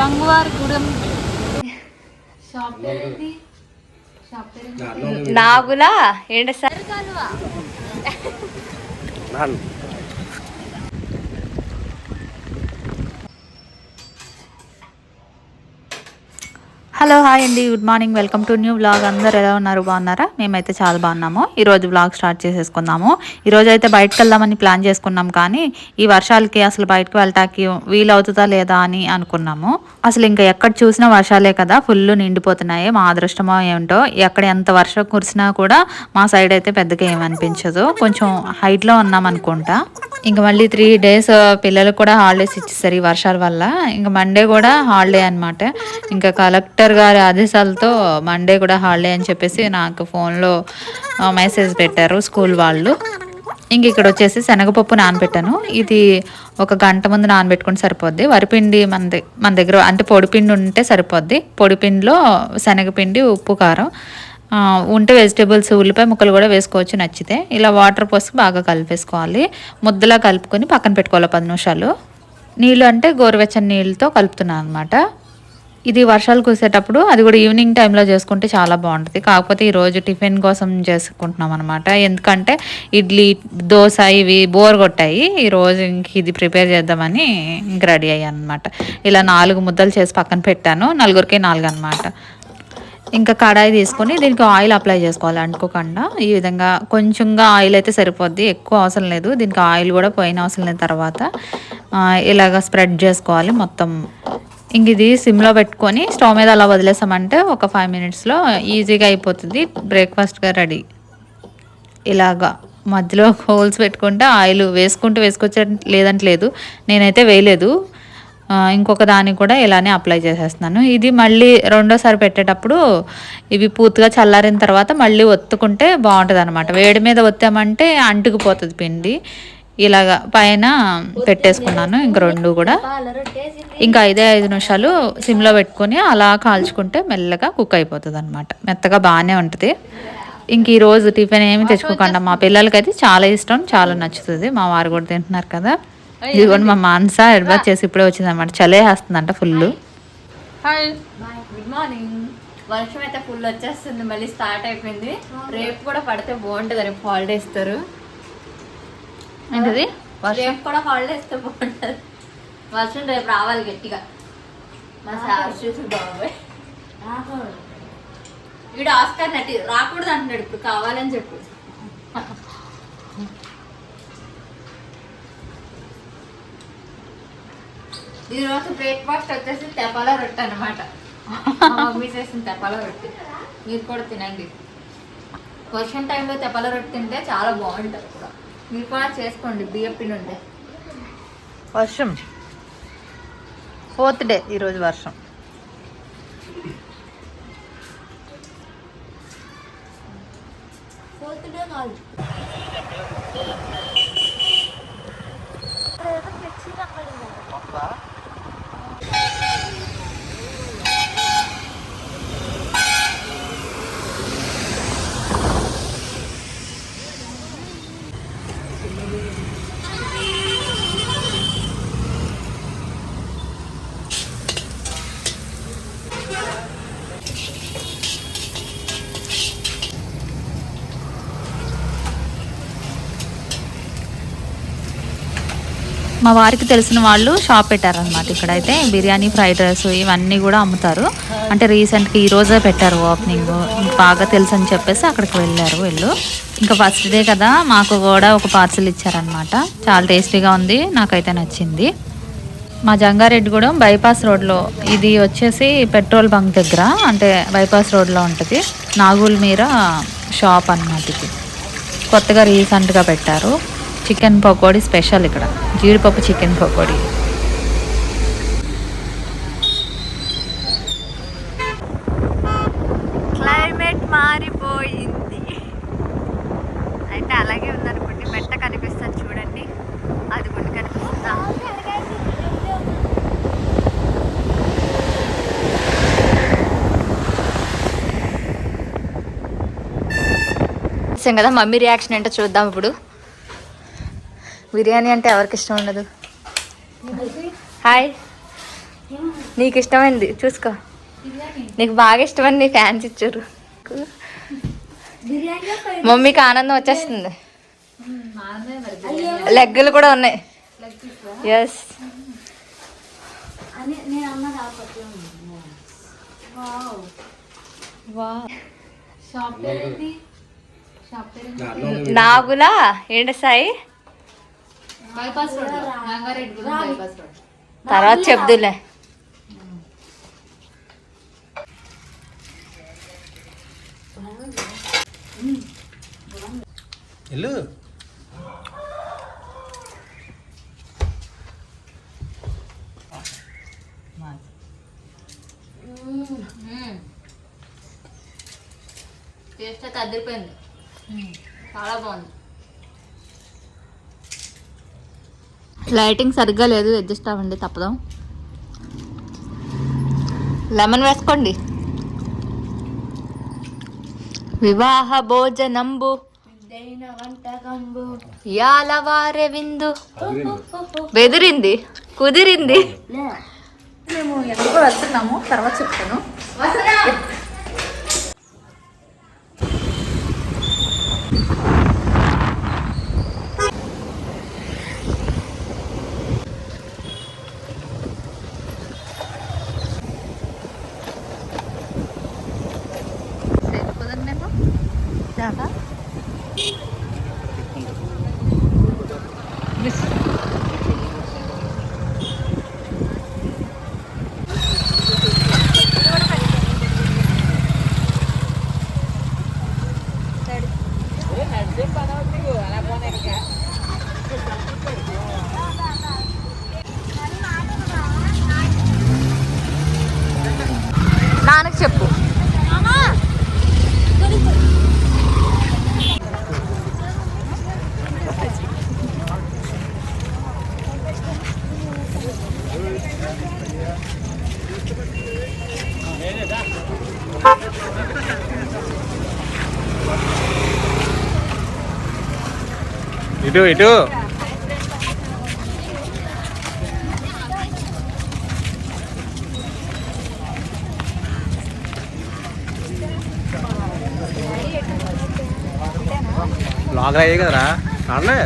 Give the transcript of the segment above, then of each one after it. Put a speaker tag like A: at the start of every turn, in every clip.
A: గంగువారిగూడెం shop పేరేంటి? Shop పేరేంటి?
B: నాగులా? ఏంటి సార్?
A: కాలువ
C: హలో హాయ్ అండి. Good morning. Welcome to new vlog అందరు ఎలా ఉన్నారు? బాగున్నారా? మేమైతే చాలా బాగున్నాము. ఈరోజు వ్లాగ్ స్టార్ట్ చేసేసుకుందాము. ఈరోజు అయితే బయటకు వెళ్దామని ప్లాన్ చేసుకున్నాం కానీ ఈ వర్షాలకి అసలు బయటకు వెళ్ళటానికి వీలవుతుందా లేదా అని అనుకున్నాము. అసలు ఇంకా ఎక్కడ చూసినా వర్షాలే కదా. ఫుల్ నిండిపోతున్నాయి. మా అదృష్టమో ఏమిటో ఎక్కడ ఎంత వర్షం కురిసినా కూడా మా సైడ్ అయితే పెద్దగా ఏమనిపించదు కొంచెం హైట్లో ఉన్నాం అనుకుంటా. ఇంకా మళ్ళీ త్రీ డేస్ పిల్లలకు కూడా హాలిడేస్ ఇచ్చేసారు ఈ వర్షాల వల్ల. ఇంకా మండే కూడా హాలిడే అనమాట ఇంకా కలెక్టర్ గారి ఆదేశాలతో మండే కూడా హాలిడే అని చెప్పేసి నాకు ఫోన్లో మెసేజ్ పెట్టారు స్కూల్ వాళ్ళు. ఇంక ఇక్కడ వచ్చేసి శనగపప్పు నానబెట్టాను. ఇది ఒక గంట ముందు నానబెట్టుకుంటే సరిపోద్ది. వరిపిండి మన మన దగ్గర అంటే పొడిపిండి ఉంటే సరిపోద్ది. పొడిపిండిలో శనగపిండి ఉప్పు కారం ఉంటే వెజిటేబుల్స్ ఉల్లిపాయ ముక్కలు కూడా వేసుకోవచ్చు నచ్చితే. ఇలా వాటర్ పోసి బాగా కలిపేసుకోవాలి. ముద్దలా కలుపుకొని పక్కన పెట్టుకోవాలి పది నిమిషాలు. నీళ్ళు అంటే గోరువెచ్చని నీళ్ళతో కలుపుతున్నాను అనమాట ఇది వర్షాలు కురిసేటప్పుడు అది కూడా ఈవినింగ్ టైంలో చేసుకుంటే చాలా బాగుంటుంది. కాకపోతే ఈరోజు టిఫిన్ కోసం చేసుకుంటున్నాం అనమాట ఎందుకంటే ఇడ్లీ దోశ ఇవి బోర్ కొట్టాయి. ఈరోజు ఇంక ఇది ప్రిపేర్ చేద్దామని ఇంక రెడీ అయ్యాను అనమాట ఇలా నాలుగు ముద్దలు చేసి పక్కన పెట్టాను. నలుగురికి నాలుగు అనమాట ఇంకా కడాయి తీసుకొని దీనికి ఆయిల్ అప్లై చేసుకోవాలి అంటుకోకుండా. ఈ విధంగా కొంచెంగా ఆయిల్ అయితే సరిపోద్ది. ఎక్కువ అవసరం లేదు. దీనికి ఆయిల్ కూడా పోయిన అవసరం లేదు తర్వాత. ఇలాగ స్ప్రెడ్ చేసుకోవాలి మొత్తం. ఇంక ఇది సిమ్లో పెట్టుకొని స్టవ్ మీద అలా వదిలేసామంటే ఒక ఫైవ్ మినిట్స్లో ఈజీగా అయిపోతుంది బ్రేక్ఫాస్ట్గా రెడీ. ఇలాగా మధ్యలో హోల్స్ పెట్టుకుంటే ఆయిల్ వేసుకుంటూ వేసుకొచ్చే లేదంటలేదు నేనైతే వేయలేదు. ఇంకొక దానికి కూడా ఇలానే అప్లై చేసేస్తున్నాను. ఇది మళ్ళీ రెండోసారి పెట్టేటప్పుడు ఇవి పూర్తిగా చల్లారిన తర్వాత మళ్ళీ ఒత్తుకుంటే బాగుంటుంది అనమాట వేడి మీద ఒత్తామంటే అంటుకుపోతుంది పిండి. ఇలాగా పైన పెట్టేసుకున్నాను ఇంక రెండు కూడా. ఇంకా ఐదే ఐదు నిమిషాలు సిమ్లో పెట్టుకొని అలా కాల్చుకుంటే మెల్లగా కుక్ అయిపోతుంది అనమాట మెత్తగా బాగానే ఉంటుంది. ఇంక ఈ రోజు టిఫిన్ ఏమి తెచ్చుకోకుండా మా పిల్లలకైతే చాలా ఇష్టం చాలా నచ్చుతుంది. మా వారు కూడా తింటున్నారు కదా. ఇదిగోండి మా మానస ఎడ్బాత్ చేసి ఇప్పుడే వచ్చింది అనమాట చలే వేస్తుందంట ఫుల్.
A: హాయ్.
B: Good morning. వర్షం అయితే ఫుల్ వచ్చేస్తుంది మళ్ళీ స్టార్ట్ అయిపోయింది. రేపు కూడా పడితే బాగుంటుంది రేపు హాలిడే ఇస్తారు
C: ఏంటది?
B: రేపు కూడా హాలిడే ఇస్తే బాగుంటుంది. వర్షం రేపు రావాలి గట్టిగా. మా సార్ చూసి బాబాయ్. వీడు ఆస్కార్ నటి రాకూడదు అంటున్నాడు ఇప్పుడు కావాలని చెప్పు. ఈ రోజు బ్రేక్ఫాస్ట్ వచ్చేసి తెపాల రొట్టె అనమాట మమ్మీ చేసిన తెపాల రొట్టె. మీరు కూడా తినండి. వర్షం టైంలో తెపాల రొట్టె తింటే చాలా బాగుంటుంది. మీరు కూడా చేసుకోండి బియ్యప్పి నుండి
C: వర్షం. ఫోర్త్ డే ఈరోజు వర్షం. మా వారికి తెలిసిన వాళ్ళు షాప్ పెట్టారనమాట ఇక్కడైతే. బిర్యానీ ఫ్రైడ్ రైస్ ఇవన్నీ కూడా అమ్ముతారు. అంటే రీసెంట్గా ఈరోజే పెట్టారు ఓపెనింగ్. బాగా తెలుసు అని చెప్పేసి అక్కడికి వెళ్ళారు వీళ్ళు. ఇంకా ఫస్ట్ డే కదా మాకు కూడా ఒక పార్సిల్ ఇచ్చారనమాట చాలా టేస్టీగా ఉంది నాకైతే నచ్చింది. మా జంగారెడ్డిగూడెం బైపాస్ రోడ్లో. ఇది వచ్చేసి పెట్రోల్ బంక్ దగ్గర అంటే బైపాస్ రోడ్లో ఉంటుంది. నాగూల్ మీర షాప్ అన్నమాట ఇది. కొత్తగా రీసెంట్గా పెట్టారు. చికెన్ పకోడీ స్పెషల్ ఇక్కడ. జీడిపప్పు చికెన్ పకోడీ.
B: క్లైమేట్ మారిపోయింది. అయితే అలాగే ఉందనుకోండి మెట్ట కనిపిస్తుంది చూడండి. అది కూడా కనిపిస్తుందా? కదా మమ్మీ రియాక్షన్ ఏంటో చూద్దాం ఇప్పుడు. బిర్యానీ అంటే ఎవరికి ఇష్టం ఉండదు? హాయ్ నీకు ఇష్టమైంది? చూసుకో. నీకు బాగా ఇష్టమైంది నీ ఫ్యాన్స్ ఇచ్చారు.
A: బిర్యానీ
B: మమ్మీకి ఆనందం వచ్చేస్తుంది. లెగ్గులు కూడా ఉన్నాయి. ఎస్ నాగులా? ఏంటి Sai?
A: Bypass road Rangareddy bypass road
B: తర్వాత చెప్దులే.
D: వెళ్ళు
B: టేస్ట్ అయితే అదిరిపోయింది. చాలా బాగుంది. లైటింగ్ సరిగ్గా లేదు అడ్జస్ట్ అవ్వండి తప్పదాం. లెమన్ వేసుకోండి. వివాహ భోజనంబు. యాలవారె విందు. బెదిరింది కుదిరింది.
A: మేము ఎందుకో వెళ్తున్నాము తర్వాత చెప్తాను
B: నాన్నకు చెప్పు
D: ఇటు ఇటు. లాగర్ అయ్యే కదరా. రాలే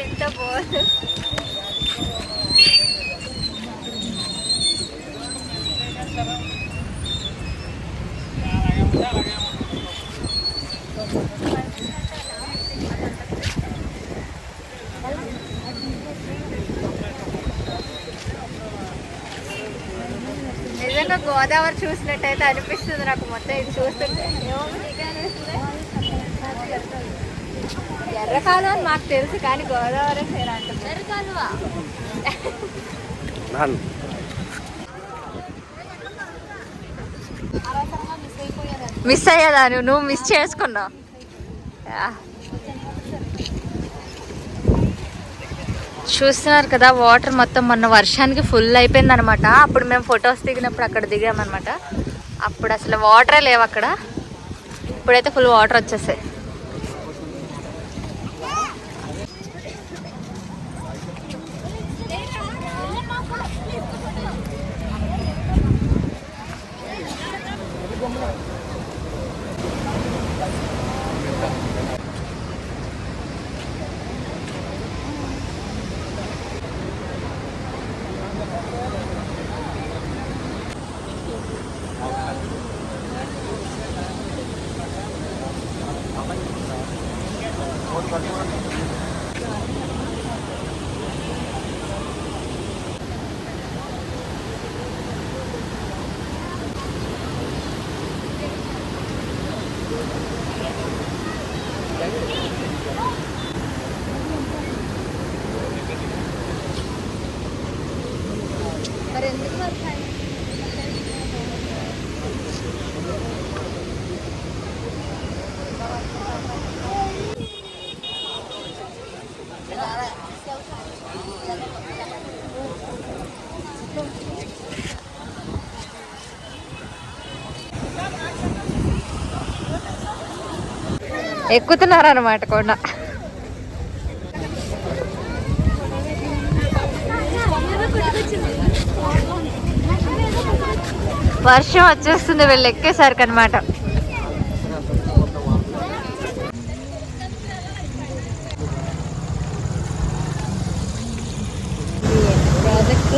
B: ఎంత బాగుంది నిజంగా గోదావరి చూసినట్టయితే అనిపిస్తుంది నాకు మొత్తం ఇది చూస్తుంటే? ఎర్రకాలం అని మాకు తెలుసు కానీ గోదావరి ఎర్రకాలువ?
D: నాన్న
B: మిస్ అయ్యేదా నువ్వు నువ్వు మిస్ చేసుకున్నావు చూస్తున్నారు కదా వాటర్ మొత్తం మొన్న వర్షానికి ఫుల్ అయిపోయింది అనమాట అప్పుడు మేము ఫొటోస్ దిగినప్పుడు అక్కడ దిగామన్నమాట అప్పుడు అసలు వాటరే లేవు అక్కడ. ఇప్పుడైతే ఫుల్ వాటర్ వచ్చేసాయి. Thank you. ఎక్కుతున్నారు అనమాట కొండ. వర్షం వచ్చేస్తుంది వీళ్ళు ఎక్కేసరికి అనమాట
C: ప్రాజెక్ట్.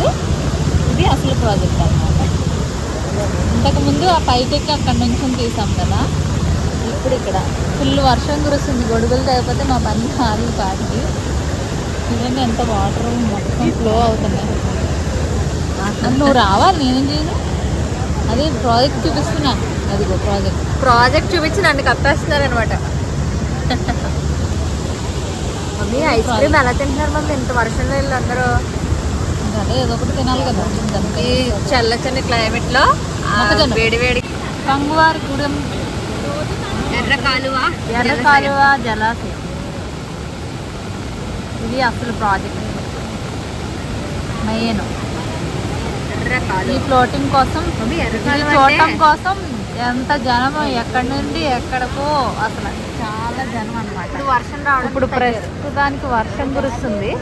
C: ఇది అసలు ప్రాజెక్ట్ అన్నమాట. ఇంతకుముందు ఆ పైకెక్కి అక్కడ నుంచి తీసాం కదా. ఇప్పుడు ఇక్కడ. ఫుల్ వర్షం కురుస్తుంది. గొడుగులు లేకపోతే మా పని కాదు పాటికి. చూడండి ఎంత వాటర్ మొత్తం ఫ్లో అవుతున్నాయి. నువ్వు రావాలి నేనేం చేయను? అదే ప్రాజెక్ట్ చూపిస్తున్నా. అదిగో ప్రాజెక్ట్
B: ప్రాజెక్ట్ చూపించి నన్ను కప్పేస్తున్నారు అనమాట మమ్మీ ఐస్ క్రీమ్ ఎలా తింటున్నారు మమ్మీ? ఇంత వర్షంలో వీళ్ళు అందరూ.
C: అదే ఏదో ఒకటి తినాలి కదా.
B: ఈ చల్లచని క్లైమేట్లో ఆ
C: మొక్కజొన్న.
B: వేడి వేడి
C: కంగువారి గుడం
B: ఎర్ర కాలువ
C: ఎర్ర కాలువ జలాశయం ఇది అసలు ప్రాజెక్ట్. మెయిన్. ఈ ఫ్లోటింగ్ కోసం చూడటం కోసం ఎంత జనం ఎక్కడి నుండి ఎక్కడికో అసలు చాలా జనం అన్నమాట.
B: ఇప్పుడు వర్షం రావడం
C: ఇప్పుడు ప్రస్తుతానికి వర్షం కురుస్తుంది.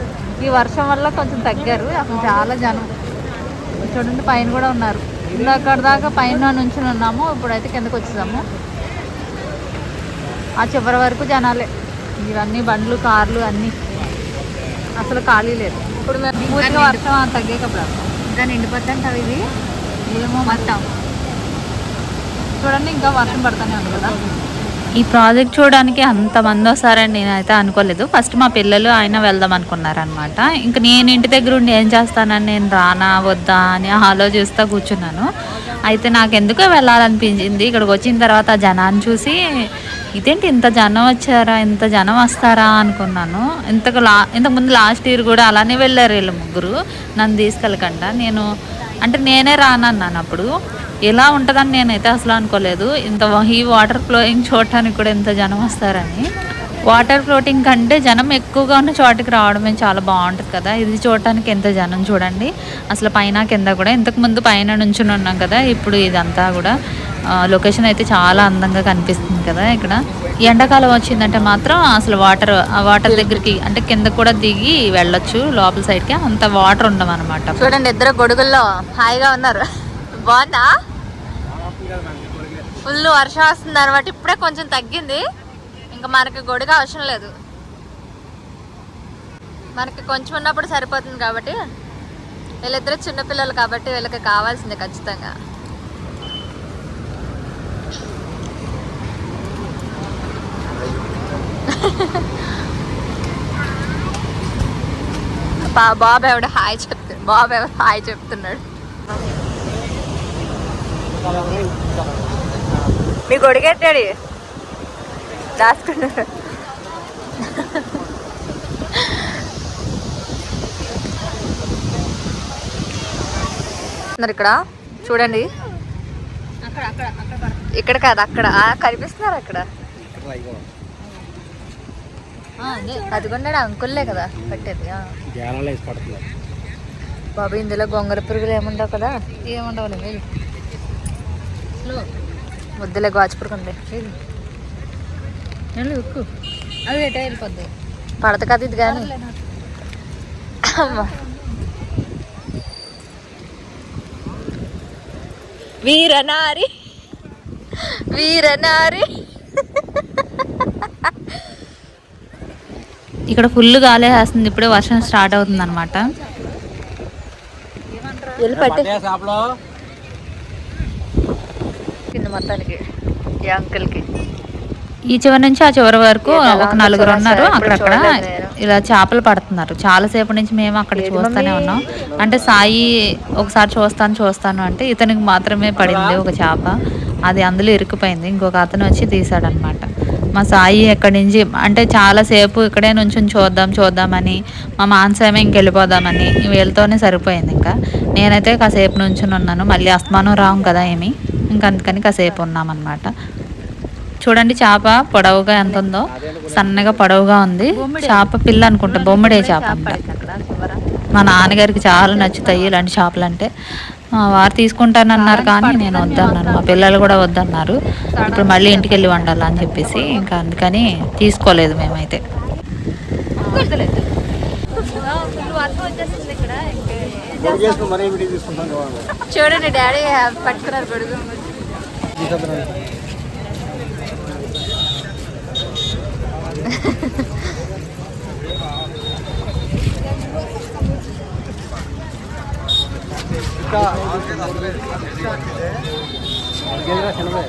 C: ఈ వర్షం వల్ల కొంచెం తగ్గారు. అసలు చాలా జనం. చూడండి పైన కూడా ఉన్నారు. ఇందాక దాకా పైన నుంచి ఉన్నాము. ఇప్పుడైతే కిందకు వచ్చేసాము. ఆ చివరి వరకు జనాలే. ఇవన్నీ బండ్లు కార్లు అన్నీ. అసలు ఖాళీ లేదు.
B: ఇప్పుడు
C: పూర్తిగా వర్షం తగ్గాకప్పుడు
B: ఇంకా నిండిపోతుంటావు ఇది
C: ఏమో
B: మొత్తం.
C: చూడండి ఇంకా వర్షం పడుతూనే ఉంది కదా. ఈ ప్రాజెక్ట్ చూడడానికి అంతమంది వస్తారని నేనైతే అనుకోలేదు. ఫస్ట్ మా పిల్లలు ఆయన వెళ్దాం అనుకున్నారనమాట. ఇంకా నేను ఇంటి దగ్గర ఉండి ఏం చేస్తానని నేను రానా వద్దా అని ఆలోచిస్తూ కూర్చున్నాను. అయితే నాకు ఎందుకో వెళ్ళాలనిపించింది. ఇక్కడికి వచ్చిన తర్వాత జనాన్ని చూసి ఇదేంటి ఇంత జనం వచ్చారా ఇంత జనం వస్తారా అనుకున్నాను. ఇంతకు లా ఇంతకుముందు లాస్ట్ ఇయర్ కూడా అలానే వెళ్ళారు వీళ్ళు ముగ్గురు నన్ను తీసుకెళ్ళకుండా. నేను అంటే నేనే రానన్నాను అప్పుడు. ఎలా ఉంటుందని నేనైతే అసలు అనుకోలేదు. ఇంత ఈ వాటర్ ఫ్లోయింగ్ చూడటానికి కూడా ఇంత జనం వస్తారని. వాటర్ ఫ్లోటింగ్ కంటే జనం ఎక్కువగా ఉన్న చోటికి రావడమే చాలా బాగుంటుంది కదా. ఇది చూడటానికి ఎంత జనం చూడండి. అసలు పైన కింద కూడా ఇంతకు ముందు పైన నుంచి ఉన్నాం కదా. ఇప్పుడు ఇదంతా కూడా లొకేషన్ అయితే చాలా అందంగా కనిపిస్తుంది కదా ఇక్కడ. ఎండాకాలం వచ్చిందంటే మాత్రం అసలు వాటర్ ఆ వాటర్ దగ్గరికి అంటే కింద కూడా దిగి వెళ్ళొచ్చు లోపల సైడ్కి. అంత వాటర్ ఉండమన్నమాట అనమాట
B: చూడండి ఇద్దరు గొడుగుల్లో హాయిగా ఉన్నారు. బాగుందా? ఫుల్ వర్షం వస్తుంది అనమాట ఇప్పుడే కొంచెం తగ్గింది. ఇంకా మనకి గొడుగు అవసరం లేదు. మనకి కొంచెం ఉన్నప్పుడు సరిపోతుంది కాబట్టి వీళ్ళిద్దరు చిన్నపిల్లలు కాబట్టి వీళ్ళకి కావాల్సిందే ఖచ్చితంగా. బాబు ఎవడు హాయ్ చెప్తున్నాడు బాబు ఎవరు హాయ్ చెప్తున్నాడు. మీ గొడిగెట్టాడు దాచుకున్నాడు ఇక్కడ? చూడండి. ఇక్కడ కాదు అక్కడ. ఆ, కనిపిస్తున్నారు అక్కడ. అదిగొన్నాడు అంకుల్లే కదా పెట్టేది బాబు ఇందులో గొంగర పురుగులు ఏముండవు కదా?
C: ఏముండవులే వెళ్ళు.
B: ముద్దులే గాజు పురుగు ఉంది.
C: వెళ్ళు. ఎక్కు అది ఎటే వెళ్ళిపోద్ది.
B: పడత కదా ఇది కానీ వీరనారి. వీరనారి.
C: ఇక్కడ ఫుల్ గాలి వేస్తుంది. ఇప్పుడే వర్షం స్టార్ట్ అవుతుంది అనమాట
B: మొత్తానికి ఈ అంకుల్కి.
C: ఈ చివరి నుంచి ఆ చివరి వరకు ఒక నలుగురు. ఉన్నారు. అక్కడక్కడ. ఇలా చేపలు పడుతున్నారు. చాలాసేపు నుంచి మేము అక్కడ చూస్తూనే? ఉన్నాం. అంటే సాయి ఒకసారి చూస్తాను చూస్తాను అంటే ఇతనికి మాత్రమే పడింది ఒక చేప. అది అందులో ఇరుక్కుపోయింది. ఇంకొక అతను వచ్చి తీసాడనమాట మా సాయి ఎక్కడి నుంచి అంటే చాలాసేపు ఇక్కడే నుంచి చూద్దాం చూద్దామని మా మానసేమే ఇంకెళ్ళిపోదామని వీళ్ళతోనే సరిపోయింది ఇంకా. నేనైతే కాసేపు నుంచి ఉన్నాను మళ్ళీ అస్తమానం రావు కదా ఏమి ఇంకా అందుకని కాసేపు ఉన్నామన్నమాట. చూడండి చేప పొడవుగా ఎంత ఉందో సన్నగా పొడవుగా ఉంది. చేప పిల్ల అనుకుంటా బొమ్మడే చేప అంట. మా నాన్నగారికి చాలా నచ్చుతాయి ఇలాంటి చేపలు అంటే వారు తీసుకుంటానన్నారు కానీ నేను వద్దన్నాను మా పిల్లలు కూడా వద్దన్నారు. ఇప్పుడు మళ్ళీ ఇంటికి వెళ్ళి వండాలని చెప్పేసి ఇంకా అందుకని తీసుకోలేదు మేమైతే.
B: చూడండి డాడీ పట్టుకున్నారు గొడుగు. इसका आगे का चल रहा है